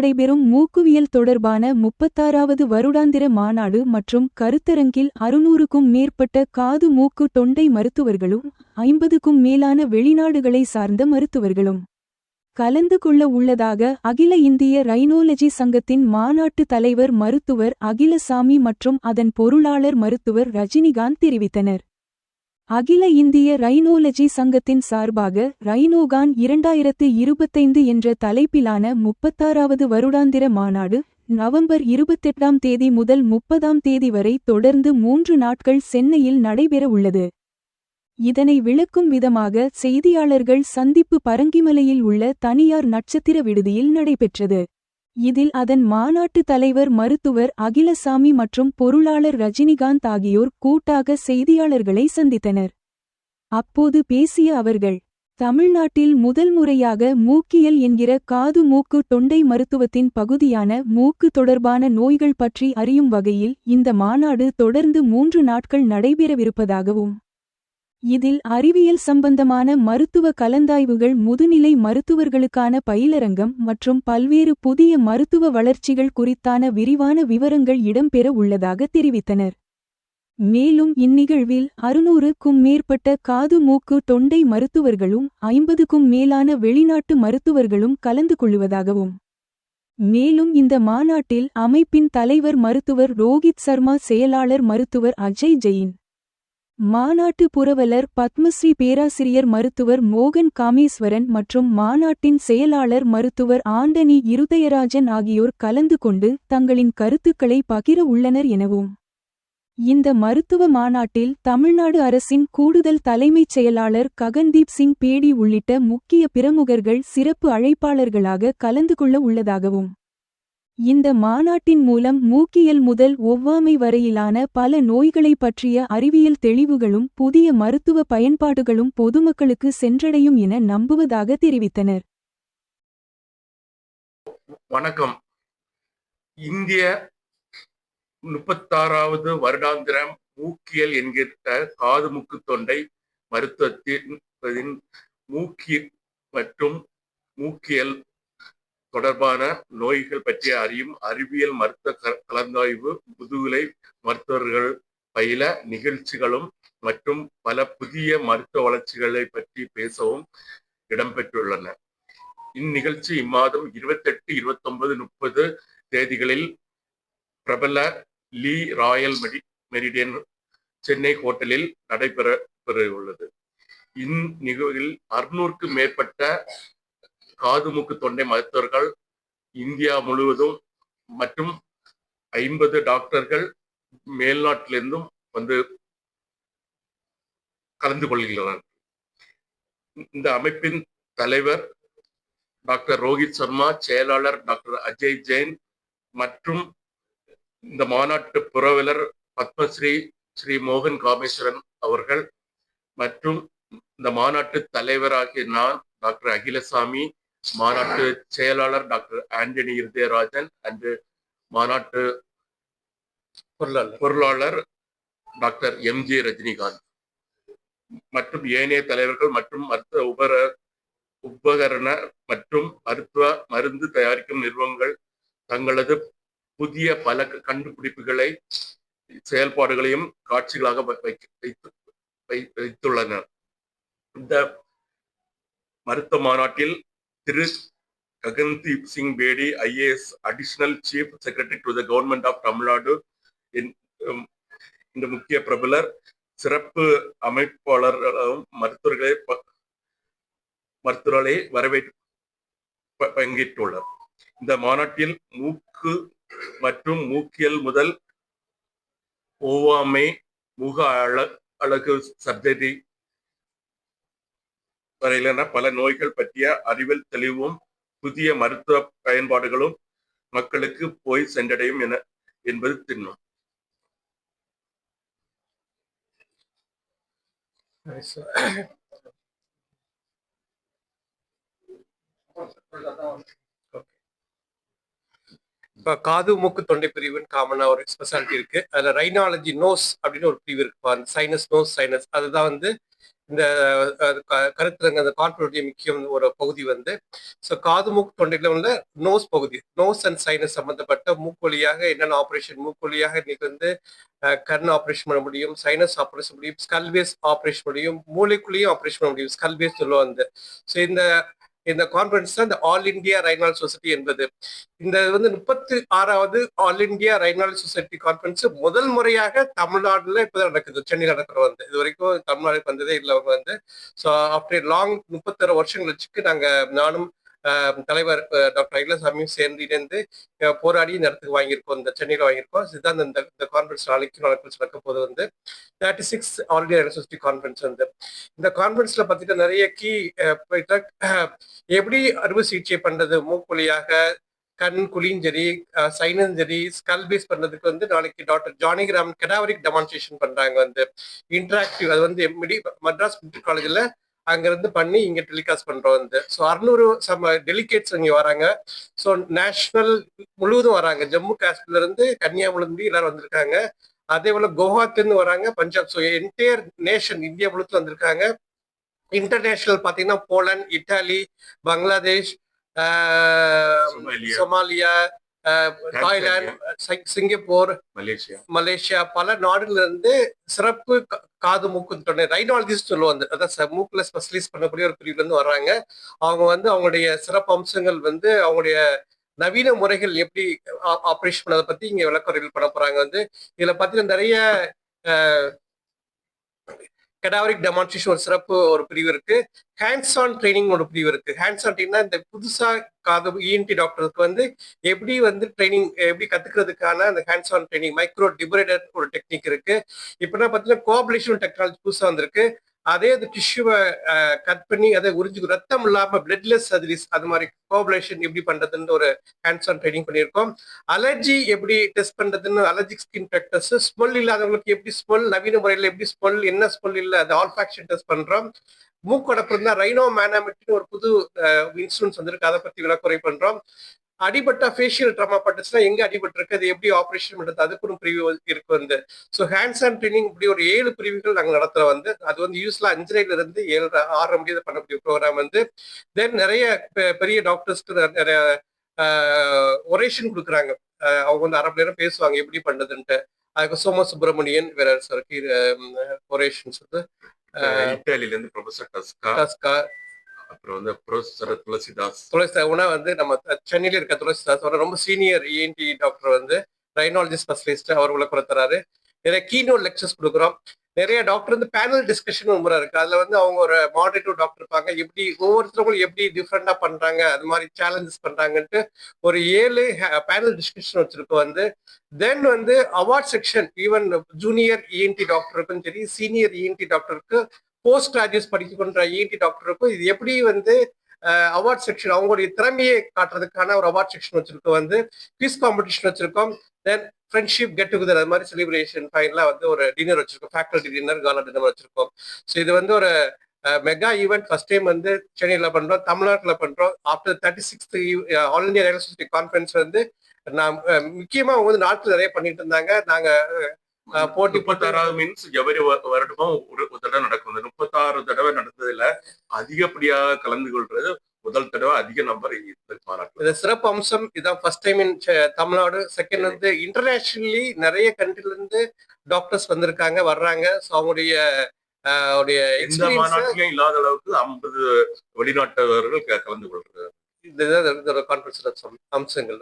நடைபெறும் மூக்குவியல் தொடர்பான முப்பத்தாறாவது வருடாந்திர மாநாடு மற்றும் கருத்தரங்கில் அறுநூறுக்கும் மேற்பட்ட காது மூக்கு தொண்டை மருத்துவர்களும் ஐம்பதுக்கும் மேலான வெளிநாடுகளை சார்ந்த மருத்துவர்களும் கலந்து கொள்ள உள்ளதாக அகில இந்திய ரைனோலஜி சங்கத்தின் மாநாட்டு தலைவர் மருத்துவர் அகிலசாமி மற்றும் அதன் பொருளாளர் மருத்துவர் ரஜினிகாந்த் தெரிவித்தனர். அகில இந்திய ரைனோலஜி சங்கத்தின் சார்பாக ரைனோகான் இரண்டாயிரத்து இருபத்தைந்து என்ற தலைப்பிலான முப்பத்தாறாவது வருடாந்திர மாநாடு நவம்பர் இருபத்தெட்டாம் தேதி முதல் முப்பதாம் தேதி வரை தொடர்ந்து மூன்று நாட்கள் சென்னையில் நடைபெற உள்ளது. இதனை விளக்கும் விதமாக செய்தியாளர்கள் சந்திப்பு பரங்கிமலையில் உள்ள தனியார் நட்சத்திர விடுதியில் நடைபெற்றது. இதில் அதன் மாநாட்டு தலைவர் மருத்துவர் அகிலசாமி மற்றும் பொருளாளர் ரஜினிகாந்த் ஆகியோர் கூட்டாக செய்தியாளர்களை சந்தித்தனர். அப்போது பேசிய அவர்கள் தமிழ்நாட்டில் முதல் முறையாக மூக்கியல் என்கிற காது மூக்கு தொண்டை மருத்துவத்தின் பகுதியான மூக்கு தொடர்பான நோய்கள் பற்றி அறியும் வகையில் இந்த மாநாடு தொடர்ந்து மூன்று நாட்கள் நடைபெறவிருப்பதாகவும் இதில் அறிவியல் சம்பந்தமான மருத்துவ கலந்தாய்வுகள் முதுநிலை மருத்துவர்களுக்கான பயிலரங்கம் மற்றும் பல்வேறு புதிய மருத்துவ வளர்ச்சிகள் குறித்தான விரிவான விவரங்கள் இடம்பெற உள்ளதாக தெரிவித்தனர். மேலும் இந்நிகழ்வில் அறுநூறுக்கும் மேற்பட்ட காது மூக்கு தொண்டை மருத்துவர்களும் ஐம்பதுக்கும் மேலான வெளிநாட்டு மருத்துவர்களும் கலந்து கொள்ளுவதாகவும் மேலும் இந்த மாநாட்டில் அமைப்பின் தலைவர் மருத்துவர் ரோஹித் சர்மா செயலாளர் மருத்துவர் அஜய் ஜெயின் மாநாட்டு புரவலர் பத்மஸ்ரீ பேராசிரியர் மருத்துவர் மோகன் காமேஸ்வரன் மற்றும் மாநாட்டின் செயலாளர் மருத்துவர் ஆண்டனி இருதயராஜன் ஆகியோர் கலந்து கொண்டு தங்களின் கருத்துக்களை பகிர உள்ளனர் எனவும். இந்த மருத்துவ மாநாட்டில் தமிழ்நாடு அரசின் கூடுதல் தலைமைச் செயலாளர் ககன்தீப் சிங் பேடி உள்ளிட்ட முக்கிய பிரமுகர்கள் சிறப்பு அழைப்பாளர்களாக கலந்து கொள்ள உள்ளதாகவும் இந்த மாநாட்டின் மூலம் மூக்கியல் முதல் ஒவ்வாமை வரையிலான பல நோய்களை பற்றிய அறிவியல் தெளிவுகளும் புதிய மருத்துவ பயன்பாடுகளும் பொதுமக்களுக்கு சென்றடையும் என நம்புவதாக தெரிவித்தனர். வணக்கம். இந்திய முப்பத்தாறாவது வருடாந்திரம் மூக்கியல் என்கிற காது மூக்கு தொண்டை மருத்துவத்தின் மூக்கி மற்றும் மூக்கியல் தொடர்பான நோய்கள் பற்றி அறியும் அறிவியல் மருத்துவ க- கலந்தாய்வு முதுகலை மருத்துவர்கள் பயில நிகழ்ச்சிகளும் மற்றும் பல புதிய மருத்துவ வளர்ச்சிகளை பற்றி பேசவும் இடம்பெற்றுள்ளன. இந்நிகழ்ச்சி இம்மாதம் இருபத்தெட்டு இருபத்தொன்பது முப்பது தேதிகளில் பிரபல லீ ராயல் மெடி மெரிடியன் சென்னை ஹோட்டலில் நடைபெற பெற உள்ளது இந்நிகழ்வில் அறுநூறுக்கும் மேற்பட்ட காது மூக்கு தொண்டை மருத்துவர்கள் இந்தியா முழுவதும் மற்றும் ஐம்பது டாக்டர்கள் மேல்நாட்டிலிருந்தும் வந்து கலந்து கொள்கின்றனர். இந்த அமைப்பின் தலைவர் டாக்டர் ரோஹித் சர்மா செயலாளர் டாக்டர் அஜய் ஜெயின் மற்றும் இந்த மாநாட்டு புரவலர் பத்மஸ்ரீ ஸ்ரீ மோகன் காமேஸ்வரன் அவர்கள் மற்றும் இந்த மாநாட்டு தலைவராகிய நான் டாக்டர் அகிலசாமி மாநாட்டு செயலாளர் டாக்டர் ஆண்டனி இருதயராஜன் அண்ட் மாநாட்டு பொருளாளர். Doctor M J Rajinikanth. மற்றும் ஏனைய தலைவர்கள் மற்றும் மருத்துவ உபர உபகரண மற்றும் மருத்துவ மருந்து தயாரிக்கும் நிறுவனங்கள் தங்களது புதிய பல கண்டுபிடிப்புகளை செயல்பாடுகளையும் காட்சிகளாக வைத்துள்ளனர். இந்த மருத்துவ மாநாட்டில் Thiru Gagandeep Singh Bedi IAS additional chief secretary to the government of Tamil Nadu இந்த முக்கிய பிரபலர் சிறப்பு அமைப்பாளர்களும் மருத்துவர்களே மருத்துவர்களை வரவேற்று பங்கேற்றுள்ளார். இந்த மாநாட்டில் மூக்கு மற்றும் மூக்கியல் முதல் ஓவாமை முக அழ அழகு சர்ஜரி வரையிலான பல நோய்கள் பற்றிய அறிவியல் தெளிவும் புதிய மருத்துவ பயன்பாடுகளும் மக்களுக்கு போய் சென்றடையும் என என்பது திண்ணம் இப்போ காது மூக்கு தொண்டை பிரிவுன்னு காமனாக ஒரு ஸ்பெஷாலிட்டி இருக்கு. அதில் ரைனாலஜி நோஸ் அப்படின்னு ஒரு பிரிவு இருக்கு. சைனஸ் நோஸ் சைனஸ் அதுதான் வந்து இந்த க- கருத்துரங்க அந்த காற்றுடைய முக்கியம் ஒரு பகுதி வந்து ஸோ காது மூக்கு தொண்டையில் உள்ள நோஸ் பகுதி நோஸ் அண்ட் சைனஸ் சம்பந்தப்பட்ட மூக்கு வழியாக என்னென்ன ஆப்ரேஷன் மூக்கு வழியாக இன்னைக்கு வந்து கர்ண கண் ஆப்ரேஷன் பண்ண முடியும் சைனஸ் ஆப்ரேஷன் முடியும் ஸ்கல்வேஸ் ஆப்ரேஷன் முடியும் மூளைக்குள்ளேயும் ஆப்ரேஷன் பண்ண முடியும் ஸ்கல்வேஸ் சொல்லுவோம் வந்து ஸோ இந்த இந்த கான்ஃபரன்ஸ் தான் இந்த ஆல் இந்தியா ரைனால் சொசைட்டி என்பது. இந்த வந்து முப்பத்தி ஆறாவது all India rhinal society conference முதல் முறையாக தமிழ்நாடுல இப்பதான் நடக்குது. சென்னையில் நடக்கிற வந்து. இது வரைக்கும் தமிழ்நாடுக்கு வந்ததே இல்லை அவங்க வந்து. ஸோ ஆஃப்டர் லாங் முப்பத்தாறு வருஷங்கள் கழிச்சுக்கு நாங்க நானும் தலைவர் டாக்டர் அகிலசாமியும் சேர்ந்து இணைந்து போராடி இந்த இடத்துக்கு வாங்கியிருக்கோம் இந்த சென்னையில் வாங்கியிருக்கோம். இதுதான் இந்த இந்த கான்ஃபரன்ஸ் நாளைக்கு நாளைக்கு நடக்க போது வந்து. தேர்ட்டி சிக்ஸ் ஆல் இந்தியா ரைனால் கான்ஃபரன்ஸ் வந்து. இந்த கான்ஃபரன்ஸ்ல பார்த்தீங்கன்னா நிறைய கீ எப்படி அறுவை சிகிச்சை பண்றது? மூக்குழியாக கண் குழியும் சைனஞ்சரி சரி ஸ்கல் பேஸ் பண்றதுக்கு வந்து நாளைக்கு டாக்டர் ஜானிகிராம் கெடாவரிக் டெமான்ஸ்ட்ரேஷன் பண்றாங்க வந்து. இன்ட்ராக்டிவ் அது வந்து மெடி மட்ராஸ் மெடிக்கல் காலேஜ்ல அங்க இருந்து பண்ணி இங்க டெலிகாஸ்ட் பண்றோம் வந்து. ஸோ அறுநூறு சம டெலிகேட்ஸ் இங்க வராங்க. ஸோ நேஷனல் முழுவதும் வராங்க. ஜம்மு காஷ்மீர்ல இருந்து கன்னியாகுமரி எல்லாரும் வந்திருக்காங்க. அதே போல குவஹாத்தின்னு வராங்க. Punjab so entire nation India முழுக்க வந்திருக்காங்க. இன்டர்நேஷனல் பாத்தீங்கன்னா Poland Italy Bangladesh Somalia. Thailand Singapore Malaysia. Malaysia பல நாடுல இருந்து சிறப்பு காது மூக்கு தொண்டை ரைனாலஜிஸ்ட் சொல்லுவாங்க. அதான் மூக்குல ஸ்பெஷலிஸ்ட் பண்ணக்கூடிய ஒரு பிரிவுல இருந்து வர்றாங்க. அவங்க வந்து அவங்களுடைய சிறப்பு அம்சங்கள் வந்து அவங்களுடைய நவீன முறைகள் எப்படி ஆப்ரேஷன் பண்ணதை பத்தி இங்க விளக்குறைகள் பண்ண போறாங்க. வந்து இதுல பாத்தீங்கன்னா நிறைய கடாவரிக் டெமான்ஸ்ட்ரேஷன் ஒரு சிறப்பு ஒரு பிரிவு இருக்கு. ஹேண்ட்ஸ் ஆன் ட்ரைனிங் ஒரு பிரிவு இருக்கு. ஹேண்ட்ஸ் ஆன் ட்ரைனிங் இந்த புதுசா காது இஎன்டி டாக்டருக்கு வந்து எப்படி வந்து ட்ரைனிங் எப்படி கத்துக்கிறதுக்கான அந்த hands on training micro debrider ஒரு டெக்னிக் இருக்கு. இப்போனா பார்த்தீங்கன்னா கோஆபரேஷன் டெக்னாலஜி புதுசாக வந்திருக்கு. அதே அது டிஷ்யூவை கட் பண்ணி அதை உறிஞ்சு ரத்தம் இல்லாம பிளட்லெஸ் சர்ஜரிஸ் அது மாதிரி கோபுலேஷன் எப்படி பண்றதுன்னு ஒரு ஹேண்ட்ஸ் ஆன் ட்ரைனிங் பண்ணியிருக்கோம். அலர்ஜி எப்படி டெஸ்ட் பண்றதுன்னு அலர்ஜிக் ஸ்கின் ஃபேக்டர்ஸ் ஸ்மெல் இல்லாதவங்களுக்கு எப்படி ஸ்மெல் நவீன முறையில் எப்படி ஸ்மெல் என்ன ஸ்மெல் இல்லை அது ஆல்ஃபாக்ஷன் டெஸ்ட் பண்றோம். மூக்கடப்பு தான் ரைனோ மேனாமெட்ரின்னு ஒரு புது இன்ஸ்ட்ருமெண்ட்ஸ் வந்திருக்கு. அதை பத்தி விளக்குறை பண்றோம். அடிபட்ட ஃபேஷியல் ட்ராமா பட்டுச்சுன்னா எங்க அடிபட்டிருக்கு? அது எப்படி ஆப்ரேஷன் பண்றது? அதுக்கு ஒரு பிரிவு இருக்கு வந்து. ஸோ ஹேண்ட்ஸ் ஆன் ட்ரைனிங் இப்படி ஒரு ஏழு பிரிவுகள் நாங்கள் நடத்துறோம் வந்து. அது வந்து யூஸ்ல அஞ்சரைல இருந்து ஏழு ஆறரை முடியாது பண்ணக்கூடிய ப்ரோக்ராம் வந்து. தென் நிறைய பெ- பெரிய டாக்டர்ஸ்க்கு நிறைய ஒரேஷன் கொடுக்குறாங்க. அவங்க வந்து அரை மணி நேரம் பேசுவாங்க எப்படி பண்றதுன்ட்டு. அதுக்கு சோம சுப்பிரமணியன் வேற சருக்கு ஒரேஷன்ஸ் வந்து இத்தாலியில இருந்து ப்ரொஃபசர் டஸ்கா டஸ்கா அப்புறம் வந்து ப்ரொஃபஸர் துளசிதாஸ் துளசி உணா வந்து நம்ம சென்னையில இருக்க துளசிதாஸ் அவர் ரொம்ப சீனியர் இஎன்டி டாக்டர் வந்து ரைனாலஜி ஸ்பெஷலிஸ்ட் அவர் கொடுத்துறாரு நிறைய கீனோட் லெக்சர்ஸ் கொடுக்குறோம். நிறைய டாக்டர் வந்து பேனல் டிஸ்கஷன் ஒரு முறை இருக்கு. அதுல வந்து அவங்க ஒரு மாடரேட்டிவ் டாக்டர் இருப்பாங்க. எப்படி ஒவ்வொருத்தவங்களும் எப்படி டிஃப்ரெண்டா பண்றாங்க அது மாதிரி சேலஞ்சஸ் பண்றாங்கன்ட்டு ஒரு ஏழு பேனல் டிஸ்கஷன் வச்சிருக்கோம் வந்து. தென் வந்து award section even junior ENT டாக்டருக்கும் சரி சீனியர் இஎன்டி டாக்டருக்கு போஸ்ட் கிராஜுவேட் படிக்கின்ற இஎன்டி டாக்டருக்கும் இது எப்படி வந்து அவார்ட் செக்ஷன் அவங்களுடைய திறமையை காட்டுறதுக்கான ஒரு அவார்ட் செக்ஷன் வச்சிருக்கோம். வந்து குவிஸ் காம்படிஷன் வச்சிருக்கோம். தென் ஃப்ரெண்ட்ஷிப் கெட் டுகெதர் அது மாதிரி செலிப்ரேஷன் ஃபைனலாக வந்து ஒரு டின்னர் வச்சிருக்கோம். ஃபேக்கல்டி டின்னர் காலா டின்னர் வச்சிருக்கோம். ஸோ இது வந்து ஒரு மெகா ஈவெண்ட் ஃபர்ஸ்ட் டைம் வந்து சென்னையில் பண்ணுறோம் தமிழ்நாட்டில் பண்ணுறோம் after thirty sixth all India railway society conference வந்து நான் முக்கியமாக அவங்க வந்து நாட்டில் நிறைய பண்ணிட்டு இருந்தாங்க. நாங்கள் போட்டி முப்பத்தாறாவது மீன்ஸ் எவரி வருடமும் ஒரு தடவை நடக்கும். இந்த முப்பத்தாறு தடவை நடந்ததுல அதிகப்படியாக கலந்து கொள்றது முதல் தடவை அதிக நம்பர் இது சிறப்பு அம்சம் இதான் first time in Tamil Nadu. Second வந்து இன்டர்நேஷனலி நிறைய கண்ட்ரில இருந்து டாக்டர்ஸ் வந்திருக்காங்க வர்றாங்க. ஸோ அவங்களுடைய அவருடைய எந்த மாநாட்டிலும் இல்லாத அளவுக்கு ஐம்பது வெளிநாட்டவர்கள் கலந்து கொள்றாங்க இதுதான் கான்ஃபரன்ஸ் அம்சங்கள்.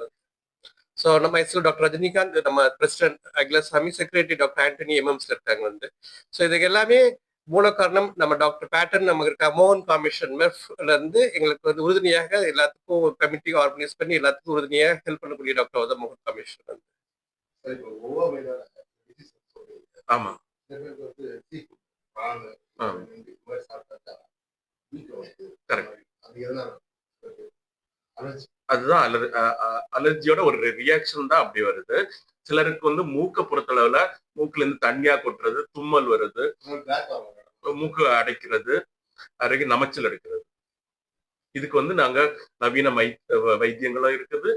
ஸோ நம்ம எஸ்எல் டாக்டர் ரஜினிகாந்த் நம்ம president Akilasamy secretary doctor Antony எம்எம்ஸ்ல இருக்காங்க வந்து. ஸோ இதுக்கு எல்லாமே மூல காரணம் நம்ம டாக்டர் பேட்டன் நமக்கு இருக்க? மோகன் காமிஷன் மெஃப்ல இருந்து எங்களுக்கு வந்து உறுதுணையாக எல்லாத்துக்கும் கமிட்டி ஆர்கனைஸ் பண்ணி எல்லாத்துக்கும் உறுதுணையாக ஹெல்ப் பண்ணக்கூடிய டாக்டர் வந்து மோகன் காமிஷன் வந்து. ஆமா. சில அதுதான் அலர் அலர்ஜியோட ஒரு ரியாக்ஷன் தான் அப்படி வருது. சிலருக்கு வந்து மூக்க பொறுத்தளவுல மூக்குல இருந்து தண்ணியா கொட்டுறது தும்மல் வருது மூக்கு அடைக்கிறது அருகே நமைச்சல் எடுக்கிறது. இதுக்கு வந்து நாங்க நவீன மை வைத்தியங்களும் இருக்குது.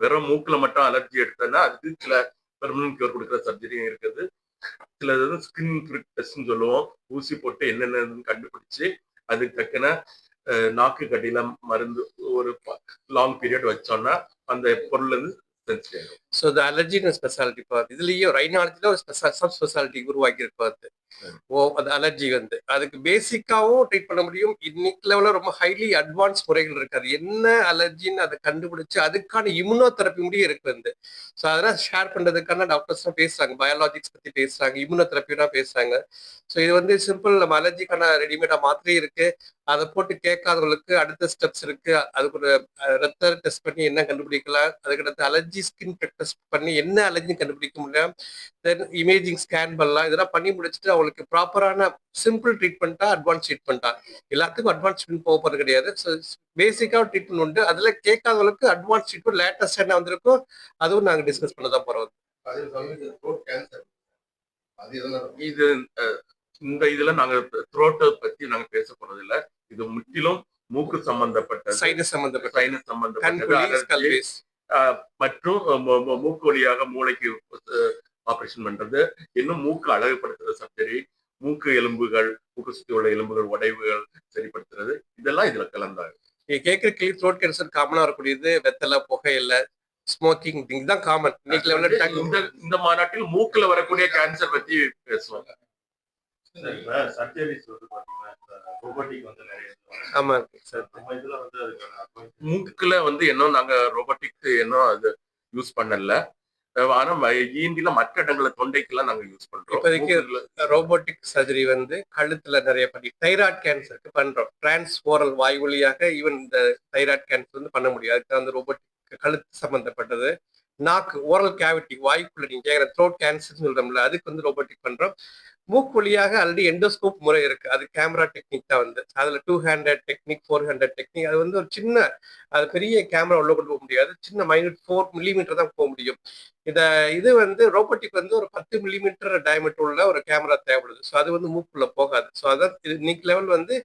வெறும் மூக்குல மட்டும் அலர்ஜி எடுத்தோம்னா அதுக்கு சில பெர்மனன்ட் கியூர் கொடுக்குற சர்ஜரியும் இருக்குது. சில ஸ்கின் டெஸ்ட்னு சொல்லுவோம். ஊசி போட்டு என்னென்னு கண்டுபிடிச்சு அதுக்கு தக்கன நாக்கு கட்டியில மருந்து ஒரு லாங் பீரியட் வச்சோம்னா அந்த பொருள் வந்து சென்சிட்டிவ் ஸோ இந்த அலர்ஜின்னு ஸ்பெஷாலிட்டி பார்த்து இதுலயும் ரைனாலஜில ஒரு ஸ்பெஷல் சப் ஸ்பெஷாலிட்டி உருவாக்கி பார்த்து ஓ அந்த அலர்ஜி வந்து. அதுக்கு பேசிக்காவும் ட்ரீட் பண்ண முடியும். இன்னைக்கு லெவலில் ரொம்ப ஹைலி அட்வான்ஸ் முறைகள் இருக்கு. அது என்ன அலர்ஜின்னு அதை கண்டுபிடிச்சு அதுக்கான இம்யூனோ தெரப்பி முடியும் இருக்கு வந்து. ஸோ அதெல்லாம் ஷேர் பண்றதுக்கான டாக்டர்ஸ்லாம் பேசுறாங்க. பயாலஜிக்ஸ் பத்தி பேசுறாங்க. இம்யூனோ தெரப்பிலாம் பேசுறாங்க. ஸோ இது வந்து சிம்பிள் நம்ம அலர்ஜிக்கான ரெடிமேடா மாத்திரையும் இருக்கு. அதை போட்டு கேட்காதவங்களுக்கு அடுத்த ஸ்டெப்ஸ் இருக்கு. அதுக்கு ஒரு ரத்த டெஸ்ட் பண்ணி என்ன கண்டுபிடிக்கலாம்? அதுக்கடுத்து அலர்ஜி ஸ்கின் டெஸ்ட் பண்ணி என்ன அலர்ஜி கண்டுபிடிக்க முடியும்? தென் இமேஜிங் ஸ்கேன் பண்ணலாம். இதெல்லாம் பண்ணி முடிச்சுட்டு அவங்க அவங்களுக்கு ப்ராப்பரான சிம்பிள் ட்ரீட்மெண்ட்டா அட்வான்ஸ் ட்ரீட்மெண்ட்டா எல்லாத்துக்கும் அட்வான்ஸ் ட்ரீட்மெண்ட் போக போறது கிடையாது. ஸோ பேசிக்காக ட்ரீட்மெண்ட் உண்டு. அதுல கேட்காதவங்களுக்கு அட்வான்ஸ் ட்ரீட்மெண்ட் லேட்டஸ்ட் என்ன வந்திருக்கோ அதுவும் நாங்கள் டிஸ்கஸ் பண்ண தான் எதனால இது இந்த இதுல நாங்க த்ரோட்டை பத்தி நாங்க பேச போறது இல்ல இது முற்றிலும் மூக்கு சம்பந்தப்பட்டது. சைனஸ் சம்பந்தப்பட்ட சைனஸ் அஹ், மற்றும் மூக்கு வழியாக மூளைக்கு ஆபரேஷன் பண்றது. இன்னும் மூக்கு அழகுபடுத்துற சர்ஜரி மூக்கு எலும்புகள் மூக்கு சுத்தி உள்ள எலும்புகள் உடைவுகள் சரிப்படுத்துறது. இதெல்லாம் இதுல கலந்தாங்க. நீங்க கேட்குற கிளி த்ரோட் கேன்சர் காமனா வரக்கூடியது வெத்தலை புகையில ஸ்மோக்கிங் இதுதான் காமன் இன்னைக்கு இந்த லெவலில் இந்த மாநாட்டில் மூக்குல வரக்கூடிய கேன்சர் பத்தி பேசுவாங்க. சர்ஜரிஸ் வந்து பாத்தீங்கன்னா ரோபோட்டிக் வந்து நிறைய இருக்கு. ஆமா. சார் நம்ம இதுல வந்து அதுக்கான advanced மூக்குல வந்து இன்னும் நாங்க ரோபோட்டிக் இன்னும் அது யூஸ் பண்ணல. ஆனா ஈண்டில மற்ற இடங்கள தொண்டைக்கெல்லாம் நாங்க யூஸ் பண்றோம். இப்போதைக்கு ரோபோட்டிக் சர்ஜரி வந்து கழுத்துல நிறைய பண்ணி தைராய்டு கேன்சருக்கு பண்றோம். டிரான்ஸ் ஓரல் வாய் வழியாக ஈவன் இந்த தைராய்டு கேன்சர் வந்து பண்ண முடியும். அதுக்கு அந்த ரோபோட்டிக் கழுத்து சம்பந்தப்பட்டது. நாக்கு ஓரல் கேவிட்டி வாய்க்குள்ள நீங்க கேட்குற த்ரோட் கேன்சர் சொல்றோம்ல அதுக்கு வந்து ரோபோட்டிக் பண்றோம். மூக்கு வழியாக ஆல்ரெடி எண்டோஸ்கோப் முறை இருக்கு. அது கேமரா டெக்னிக் தான் வந்து. அதுல two hundred technique four hundred technique அது வந்து ஒரு சின்ன அது பெரிய கேமரா உள்ள கொண்டு போக முடியாது. சின்ன மைனட் ஃபோர் மில்லிமீட்டர் தான் போக முடியும். இத இது வந்து ரோபோட்டிக் வந்து ஒரு பத்து மில்லிமீட்டர் டயமீட்டர் உள்ள ஒரு கேமரா தேவைப்படுது. ஸோ அது வந்து மூக்குள்ள போகாது. ஸோ அதான் இது இன்னைக்கு லெவல் வந்து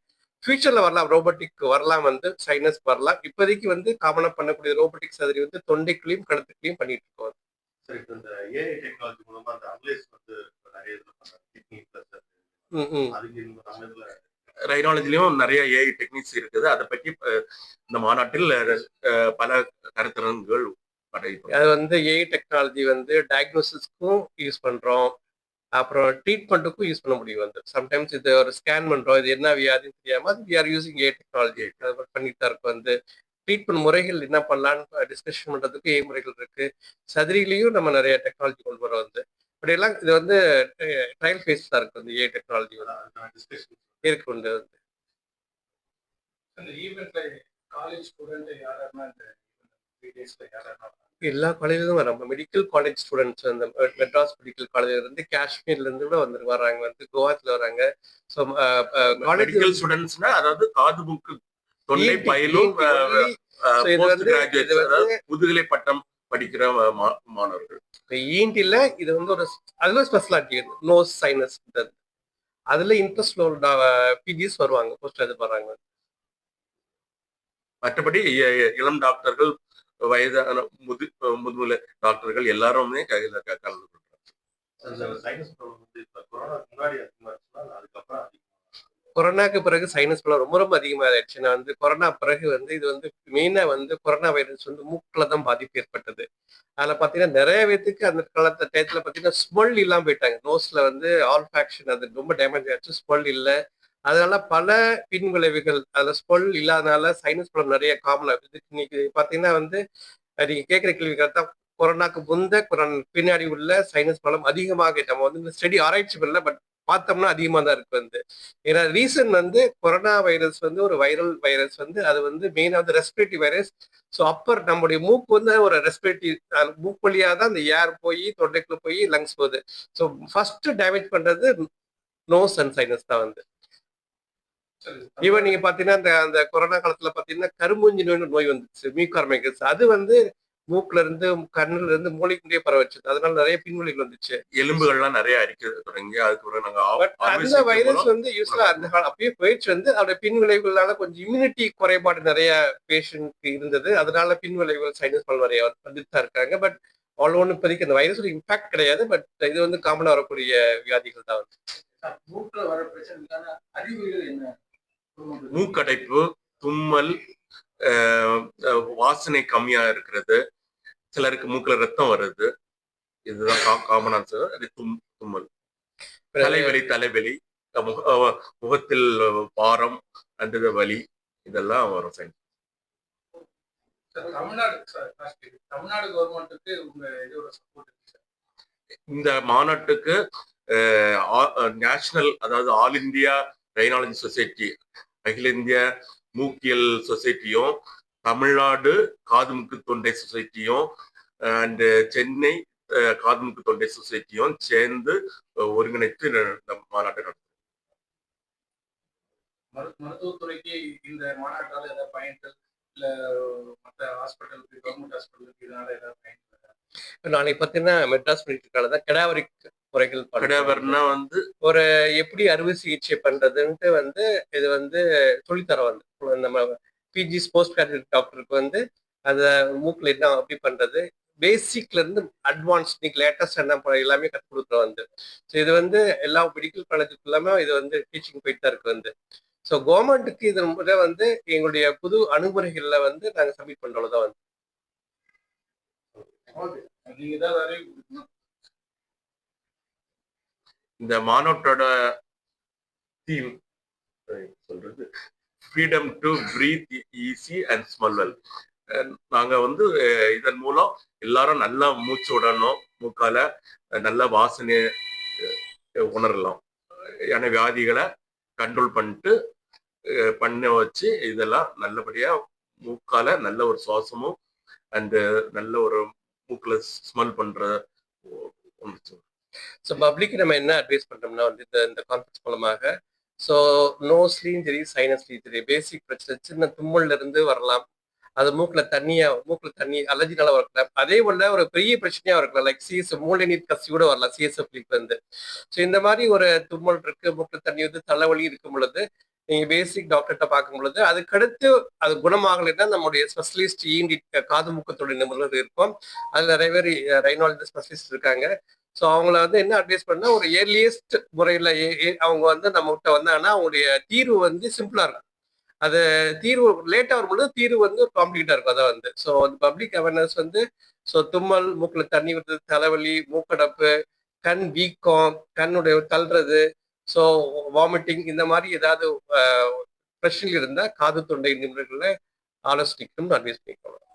ஃபியூச்சர்ல வரலாம். ரோபோட்டிக் வரலாம் வந்து சைனஸ் வரலாம். இப்போதைக்கு வந்து காமனா பண்ணக்கூடிய ரோபோட்டிக் சர்ஜரி வந்து தொண்டைக்குள்ளேயும் கழுத்துக்குள்ளேயும் பண்ணிட்டு இருக்கோம். சரி இந்த ஏஐ டெக்னாலஜி மூலமா அந்த அனலைஸ் வந்து ரைனாலஜிலையும் நிறைய ஏஐ டெக்னிக்ஸ் இருக்குது. அதை பற்றி இந்த மாநாட்டில் பல கருத்தரங்குகள் அது வந்து ஏஐ டெக்னாலஜி வந்து டயக்னோசிஸ்க்கும் யூஸ் பண்றோம். அப்புறம் ட்ரீட்மெண்ட்டுக்கும் யூஸ் பண்ண முடியும் வந்து. சம்டைம்ஸ் இது ஒரு ஸ்கேன் பண்றோம். இது என்ன வியாதின்னு தெரியாம அது we are using a technology பண்ணிட்டு தான் இருக்கும் வந்து. ட்ரீட்மெண்ட் முறைகள் என்ன பண்ணலான்னு டிஸ்கஷன் பண்றதுக்கு ஏ முறைகள் இருக்கு. சதுரிலையும் நம்ம நிறைய டெக்னாலஜி கொண்டு வரோம் வந்து. இப்படியெல்லாம் இது வந்து ட்ரையல் ஃபேஸ் தான் இருக்கு வந்து ஏ டெக்னாலஜி வந்து. இருக்கு உண்டு இந்த எல்லா காலேஜிலும் வராங்க. மெடிக்கல் காலேஜ் ஸ்டூடெண்ட்ஸ் அந்த மெட்ராஸ் மெடிக்கல் காலேஜ்ல இருந்து காஷ்மீர்ல இருந்து கூட வந்து வராங்க. வந்து கோவாத்துல வராங்க. ஸோ மெடிக்கல் ஸ்டூடெண்ட்ஸ்னா அதாவது காது மூக்கு தொண்டை பயிலும் முதுகலை பட்டம் படிக்கிற மாணவர்கள். ஈண்டில இது வந்து ஒரு அதுல ஸ்பெஷலாலிட்டி நோஸ் சைனஸ் அதுல இன்ட்ரெஸ்ட் பிஜிஸ் வருவாங்க போஸ்ட் அது வர்றாங்க மற்றபடி இளம் டாக்டர்கள் வயதான முது முதுநிலை டாக்டர்கள் எல்லாருமே கலந்து கொள்றாங்க. கொரோனாக்கு பிறகு சைனஸ் பலம் ரொம்ப ரொம்ப அதிகமாகிடுச்சு நான் வந்து கொரோனா பிறகு வந்து இது வந்து மெயினா வந்து கொரோனா வைரஸ் வந்து மூக்கில் தான் பாதிப்பு ஏற்பட்டது. அதுல பாத்தீங்கன்னா நிறைய பேத்துக்கு அந்த காலத்து டயத்தில் பார்த்தீங்கன்னா ஸ்மெல் இல்லாம போயிட்டாங்க. நோஸ்ல வந்து ஆல் ஃபேக்ஷன் அது ரொம்ப டேமேஜ் ஆயிடுச்சு. ஸ்மெல் இல்ல. அதனால பல பின் விளைவுகள் அதில் ஸ்மெல் இல்லாதனால சைனஸ் பலம் நிறைய காமன் ஆகுது. இன்னைக்கு பாத்தீங்கன்னா வந்து நீங்கள் நீங்க கேள்வி கரெக்டா கொரோனாக்கு முந்த கொரோனா பின்னாடி உள்ள சைனஸ் பலம் அதிகமாக நம்ம வந்து ஸ்டடி ஆராய்ச்சி பண்ணல பட் பார்த்தோம்னா அதிகமாக தான் இருக்கு வந்து. ஏன்னா ரீசன் வந்து கொரோனா வைரஸ் வந்து ஒரு வைரல் வைரஸ் வந்து அது வந்து மெயினாக வந்து ரெஸ்பிரேட்டரி வைரஸ் ஸோ அப்பர் நம்முடைய மூக்கு வந்து ஒரு ரெஸ்பிரேட்டரி மூக்கு வழியாக தான் அந்த ஏர் போய் தொண்டைக்குள்ள போய் லங்ஸ் போகுது. ஸோ ஃபர்ஸ்ட் டேமேஜ் பண்றது நோஸ் அண்ட் சைனஸ் தான் வந்து. ஈவன் நீங்க பாத்தீங்கன்னா அந்த அந்த கொரோனா காலத்துல பாத்தீங்கன்னா கரும்பூஞ்சி நோய் நோய் வந்துச்சு மியூகார்மைகஸ் அது வந்து மூக்குல இருந்து கண்ணுல இருந்து மூளைக்குள்ளேயே பரவ வச்சது. அதனால நிறைய பின்விளைவுகள் வந்துச்சு. எலும்புகள்லாம் நிறைய அரிக்க தொடங்கி அதுக்கு பிறகு நாங்க அந்த வைரஸ் வந்து யூஸ்வலா அந்த கால அப்பயே போயிடுச்சு வந்து அதோட பின்விளைவுகளால கொஞ்சம் இம்யூனிட்டி குறைபாடு நிறைய பேஷண்ட்க்கு இருந்தது. அதனால பின்விளைவுகள் சைனஸ் பல் நிறைய வந்துட்டு தான் இருக்காங்க. பட் அவ்வளோ ஒன்றும் இப்போதைக்கு அந்த வைரஸோட இம்பாக்ட் கிடையாது. பட் இது வந்து காமனாக வரக்கூடிய வியாதிகள் தான் வந்து. சார், மூக்குல வர பிரச்சனைக்கான அறிகுறிகள் என்ன? மூக்கடைப்பு தும்மல் வாசனை கம்மியா இருக்கிறது. சிலருக்கு மூக்குல ரத்தம் வருது இதுதான் காமனா அது தும் தும்மல். தலைவலி தலைவலி முகத்தில் பாரம் அந்த வலி இதெல்லாம் வரும் சார் இந்த மாநாட்டுக்கு நேஷனல் அதாவது ஆல் இந்தியா ரைனாலஜி சொசைட்டி அகில இந்திய மூக்கியல் சொசைட்டியும் தமிழ்நாடு காதுமுக்கு தொண்டை சொசைட்டியும் அண்ட் சென்னை காதுமுக்கு தொண்டை சொசைட்டியும் சேர்ந்து அஹ், ஒருங்கிணைத்து இந்த மாநாட்டை நடத்தும் மரு- மருத்துவத்துறைக்கு இந்த மாநாட்டால ஏதாவது பயன்கள் இல்ல மற்ற ஹாஸ்பிட்டலுக்கு கவர்மெண்ட் ஹாஸ்பிட்டலுக்கு இதனால ஏதாவது பயன்கள்? இப்ப நாளைக்கு பார்த்தீங்கன்னா மெட்ராஸ் மெடிக்கல் தான் கெடாவரி முறைகள் வந்து? ஒரு எப்படி அறுவை சிகிச்சை பண்றதுன்ட்டு வந்து இது வந்து சொல்லித்தர வந்து. நம்ம பிஜி போஸ்ட் கிராஜுவேட் டாக்டருக்கு வந்து அந்த மூக்கில் என்ன எப்படி பண்றது பேசிக்ல இருந்து அட்வான்ஸ் இன்னைக்கு லேட்டஸ்ட் என்ன எல்லாமே கற்றுக் கொடுக்குற வந்து. ஸோ இது வந்து எல்லா மெடிக்கல் காலேஜுக்கு எல்லாமே இது வந்து டீச்சிங் போயிட்டு தான் இருக்கு வந்து. ஸோ கவர்மெண்ட்டுக்கு இதன் முறை வந்து எங்களுடைய புது அணுகுமுறைகளில் வந்து நாங்கள் சப்மிட் பண்ணுறோம் தான் வந்து. இந்த மாநாட்டோட தீம் சொல்றது. Freedom to breathe easy and smell well நாங்க வந்து இதன் மூலம் எல்லாரும் நல்லா மூச்சு விடணும் மூக்கால நல்ல வாசனை உணரலாம். ஏன்னா வியாதிகளை கண்ட்ரோல் பண்ணிட்டு பண்ண வச்சு இதெல்லாம் நல்லபடியா மூக்கால நல்ல ஒரு சுவாசமும் அண்ட் நல்ல ஒரு மூக்கில் ஸ்மெல் பண்ற உணர்ச்சி ஸோ பப்ளிக் நம்ம என்ன அட்வைஸ் பண்றோம்னா வந்து இந்த இந்த கான்ஃபரன்ஸ் மூலமாக ஸோ நோஸ்லையும் சரி சைனஸ்லையும் சரி பேசிக் பிரச்சனை சின்ன தும்மல்ல இருந்து வரலாம். அது மூக்குல தண்ணியா மூக்குல தண்ணி அலர்ஜினால வரக்கல அதே போல ஒரு பெரிய பிரச்சனையா இருக்கலாம் லைக் சிஎஸ் மூளை நீர் கசி கூட வரலாம் சிஎஸ்எஃப் வந்து. ஸோ இந்த மாதிரி ஒரு தும்மல் இருக்கு மூக்குல தண்ணி வந்து தலைவலி இருக்கும் பொழுது நீங்க பேசிக் டாக்டர்கிட்ட பார்க்கும் பொழுது அதுக்கடுத்து அது குணமாகலைன்னா நம்முடைய ஸ்பெஷலிஸ்ட் ஈண்டி காது மூக்கத்துடைய நிபுணர் இருக்கும். அதுல நிறைய பேர் ரைனாலஜி ஸ்பெஷலிஸ்ட் இருக்காங்க. ஸோ அவங்கள வந்து என்ன அட்வைஸ் பண்ணா ஒரு ஏர்லியஸ்ட் முறையில் அவங்க வந்து நம்ம கிட்ட வந்தாங்கன்னா அவங்களுடைய தீர்வு வந்து சிம்பிளா இருக்கும். அது தீர்வு லேட்டாக வரும்பொழுது தீர்வு வந்து காம்ப்ளிகேட்டாக இருக்கும். அதான் வந்து. ஸோ அந்த பப்ளிக் அவேர்னஸ் வந்து ஸோ தும்மல் மூக்கில் தண்ணி விடுறது தலைவலி மூக்கடப்பு கண் வீக்கம் கண்ணுடைய தள்ளுறது ஸோ வாமிட்டிங் இந்த மாதிரி ஏதாவது பிரச்சனைகள் இருந்தால் காது தொண்டை நிபுணர்களை ஆலோசனைக்கணும்னு அட்வைஸ் பண்ணிக்கணும்